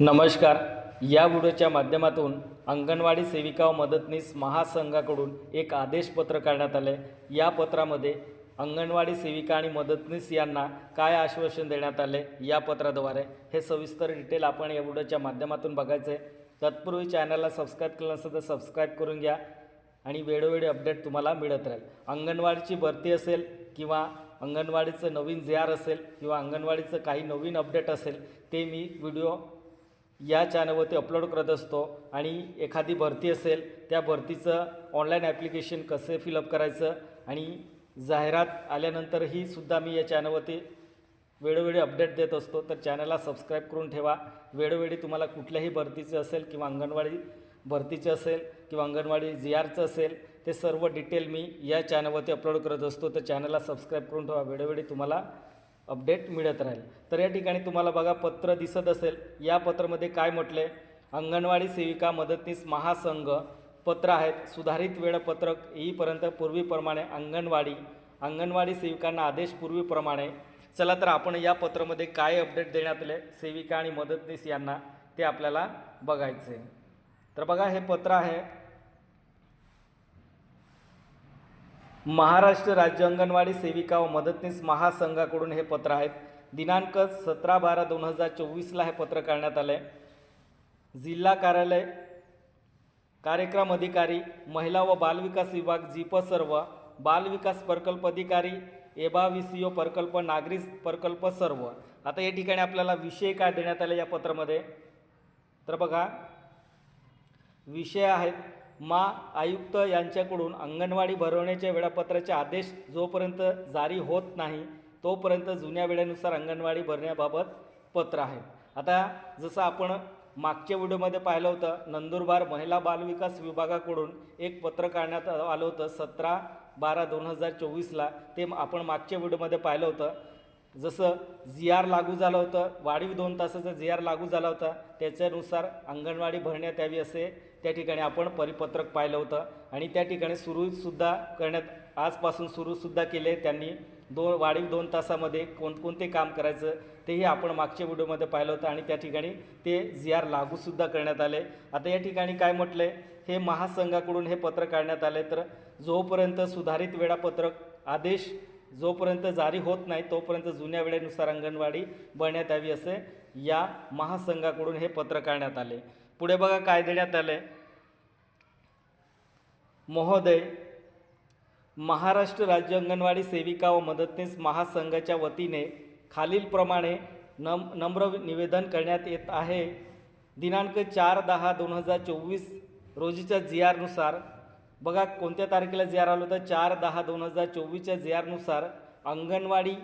नमस्कार. या व्हिडिओच्या माध्यमातून अंगणवाडी सेविका व मदतनीस महासंघाकडून एक आदेशपत्र काढण्यात आले या पत्रामध्ये अंगणवाडी सेविका आणि मदतनीस यांना काय आश्वासन देण्यात आले या पत्राद्वारे हे सविस्तर डिटेल आपण या व्हिडिओच्या माध्यमातून बघायचं आहे तत्पूर्वी चॅनलला सबस्क्राईब केलं नसेल तर सबस्क्राईब करून घ्या आणि वेळोवेळी अपडेट तुम्हाला मिळत राहील. अंगणवाडीची भरती असेल किंवा अंगणवाडीचं नवीन जे आर असेल किंवा अंगणवाडीचं काही नवीन अपडेट असेल ते मी व्हिडिओ या चॅनलवरती अपलोड करत असतो आणि एखादी भरती असेल त्या भरतीचं ऑनलाईन ॲप्लिकेशन कसे फिलअप करायचं आणि जाहिरात आल्यानंतरही सुद्धा मी या चॅनलवरती वेळोवेळी अपडेट देत असतो. तर चॅनलला सबस्क्राईब करून ठेवा. वेळोवेळी तुम्हाला कुठल्याही भरतीचं असेल किंवा अंगणवाडी भरतीचं असेल किंवा अंगणवाडी जी आरचं असेल ते सर्व डिटेल मी या चॅनलवरती अपलोड करत असतो. तर चॅनलला सबस्क्राईब करून ठेवा. वेळोवेळी तुम्हाला अपडेट मिळत राहील. तर या ठिकाणी तुम्हाला बघा पत्र दिसत असेल. या पत्रामध्ये काय म्हटले? अंगणवाडी सेविका मदतनीस महासंघ पत्र आहेत. सुधारित वेळापत्रक येईपर्यंत पूर्वीप्रमाणे अंगणवाडी अंगणवाडी सेविकांना आदेश पूर्वीप्रमाणे. चला तर आपण या पत्रामध्ये काय अपडेट देण्यात आले? सेविका आणि मदतनीस यांना ते आपल्याला बघायचे. तर बघा हे पत्र आहे. महाराष्ट्र राज्य अंगणवाडी सेविका व मदतनीस महासंघाकडून हे पत्र आहेत. दिनांक सतरा बारा दोन हजार चोवीसला हे पत्र काढण्यात आले जिल्हा कार्यालय कार्यक्रम अधिकारी महिला व बालविकास विभाग जीप सर्व बालविकास प्रकल्प अधिकारी एबाविसिओ प्रकल्प नागरी प्रकल्प सर्व. आता या ठिकाणी आपल्याला विषय काय देण्यात आले या पत्रामध्ये? तर बघा विषय आहेत मा आयुक्त यांच्याकडून अंगणवाडी भरवण्याच्या वेळापत्राचे आदेश जोपर्यंत जारी होत नाही तोपर्यंत जुन्या वेळेनुसार अंगणवाडी भरण्याबाबत पत्र आहे. आता जसं आपण मागच्या व्हिडिओमध्ये पाहिलं होतं नंदुरबार महिला बालविकास विभागाकडून एक पत्र काढण्यात आलं होतं सतरा बारा दोन हजार चोवीसला. ते आपण मागच्या व्हिडिओमध्ये पाहिलं होतं. जसं जी आर लागू झालं होतं वाढीव दोन तासाचा जी आर लागू झाला होता त्याच्यानुसार अंगणवाडी भरण्यात यावी असे त्या ठिकाणी आपण परिपत्रक पाहिलं होतं. आणि त्या ठिकाणी सुरूसुद्धा करण्यात आजपासून सुरूसुद्धा केले. त्यांनी दोन वाढीव दोन तासामध्ये कोणकोणते काम करायचं तेही आपण मागच्या व्हिडिओमध्ये पाहिलं होतं. आणि त्या ठिकाणी ते जी आर लागूसुद्धा करण्यात आले. आता या ठिकाणी काय म्हटलं हे महासंघाकडून हे पत्र काढण्यात आले. तर जोपर्यंत सुधारित वेळापत्रक आदेश जोपर्यंत जारी होत नाही तोपर्यंत जुन्या वेळेनुसार अंगणवाडी बनण्यात यावी असे या महासंघाकडून हे पत्र काढण्यात आले. पुढे बघा काय देण्यात आले. महोदय महाराष्ट्र राज्य अंगणवाडी सेविका व मदतनीस महासंघाच्या वतीने खालीलप्रमाणे नम नम्र निवेदन करण्यात येत आहे. दिनांक चार दहा दोन हजार चोवीस रोजीच्या जी आरनुसार बघा कोणत्या तारखेला जे आर आलं होतं? चार दहा दोन हजार चोवीसच्या जे आरनुसार अंगणवाडी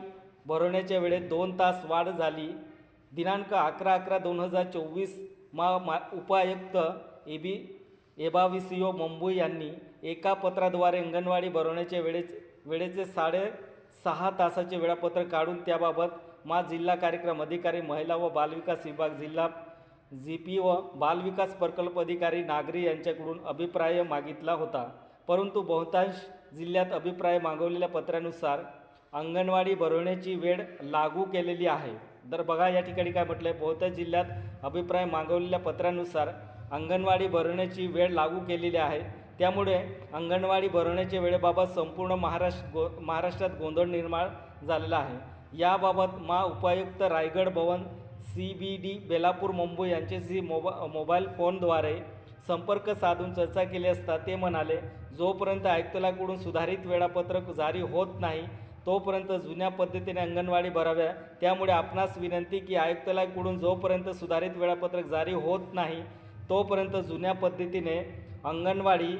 भरवण्याच्या वेळेत दोन तास वाढ झाली. दिनांक अकरा अकरा दोन हजार चोवीस मा मा उपायुक्त ए बी एबाविसिओ मुंबई यांनी एका पत्राद्वारे अंगणवाडी भरवण्याच्या वेळेच वेळेचे साडे सहा तासाचे वेळापत्रक काढून त्याबाबत मा जिल्हा कार्यक्रम अधिकारी महिला व बालविकास विभाग जिल्हा जी पी व बालविकास प्रकल्प अधिकारी नागरी यांच्याकडून अभिप्राय मागितला होता. परंतु बहुतांश जिल्ह्यात अभिप्राय मागवलेल्या पत्रानुसार अंगणवाडी भरवण्याची वेळ लागू केलेली आहे. तर बघा या ठिकाणी काय म्हटलं आहे बहुतांश जिल्ह्यात अभिप्राय मागवलेल्या पत्रानुसार अंगणवाडी भरवण्याची वेळ लागू केलेली आहे. त्यामुळे अंगणवाडी भरवण्याच्या वेळेबाबत संपूर्ण महाराष्ट्र गो महाराष्ट्रात गोंधळ निर्माण झालेला आहे. याबाबत मा उपायुक्त Raigad Bhavan C B D Belapur Mumbai यांच्याशी मोबा मोबाईल फोनद्वारे संपर्क साधून चर्चा केली असता ते म्हणाले जोपर्यंत आयुक्तालयाकडून सुधारित वेळापत्रक जारी होत नाही तोपर्यंत जुन्या पद्धतीने अंगणवाडी भराव्या. त्यामुळे आपणास विनंती की आयुक्तालयाकडून जोपर्यंत सुधारित वेळापत्रक जारी होत नाही तोपर्यंत जुन्या पद्धतीने अंगणवाडी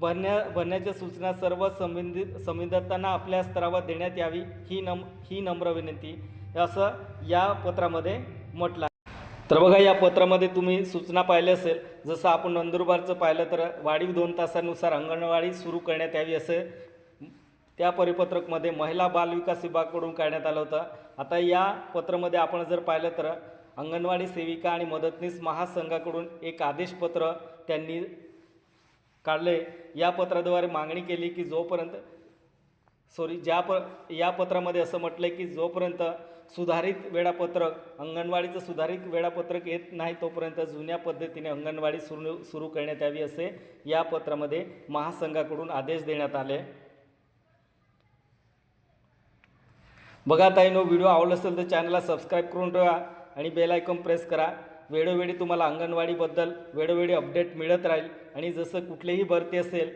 भरण्या भरण्याच्या सूचना सर्व संबंधित संबंधितांना आपल्या स्तरावर देण्यात यावी. ही नम ही नम्र विनंती. असं या पत्रामध्ये म्हटलं आहे. तर बघा या पत्रामध्ये तुम्ही सूचना पाहिल्या असेल जसं आपण नंदुरबारचं पाहिलं तर वाढीव दोन तासानुसार अंगणवाडी सुरू करण्यात यावी असे त्या परिपत्रकमध्ये महिला बालविकास विभागाकडून काढण्यात आलं होतं. आता या पत्रामध्ये आपण जर पाहिलं तर अंगणवाडी सेविका आणि मदतनीस महासंघाकडून एक आदेशपत्र त्यांनी काढले या पत्राद्वारे मागणी केली की जोपर्यंत सॉरी ज्या प या पत्रामध्ये असं म्हटलं आहे की जोपर्यंत सुधारित वेळापत्रक अंगणवाडीचं सुधारित वेळापत्रक येत नाही तोपर्यंत जुन्या पद्धतीने अंगणवाडी सुरू सुरू करण्यात यावी असे या पत्रामध्ये महासंघाकडून आदेश देण्यात आले. बघा ताईनो व्हिडिओ आवडला असेल तर चॅनलला सबस्क्राईब करून ठेवा आणि बेल आयकॉन प्रेस करा. वेळोवेळी तुम्हाला अंगणवाडीबद्दल वेळोवेळी अपडेट मिळत राहील आणि जसं कुठलीही भरती असेल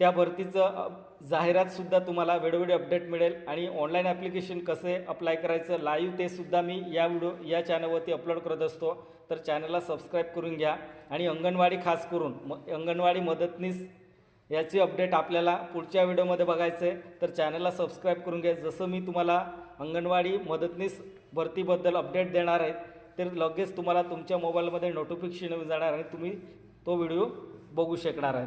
त्या भरतीचं जाहिरातसुद्धा तुम्हाला वेळोवेळी अपडेट मिळेल आणि ऑनलाईन ॲप्लिकेशन कसे अप्लाय करायचं लाईव्ह तेसुद्धा मी या व्हिडिओ या चॅनलवरती अपलोड करत असतो. तर चॅनलला सबस्क्राईब करून घ्या आणि अंगणवाडी खास करून म अंगणवाडी मदतनीस याची अपडेट आपल्याला पुढच्या व्हिडिओमध्ये बघायचं आहे तर चॅनलला सबस्क्राईब करून घ्या. जसं मी तुम्हाला अंगणवाडी मदतनीस भरतीबद्दल अपडेट देणार आहे तर लगेच तुम्हाला तुमच्या मोबाईलमध्ये नोटिफिकेशन येऊन जाणार आणि तुम्ही तो व्हिडिओ बघू शकणार आहे.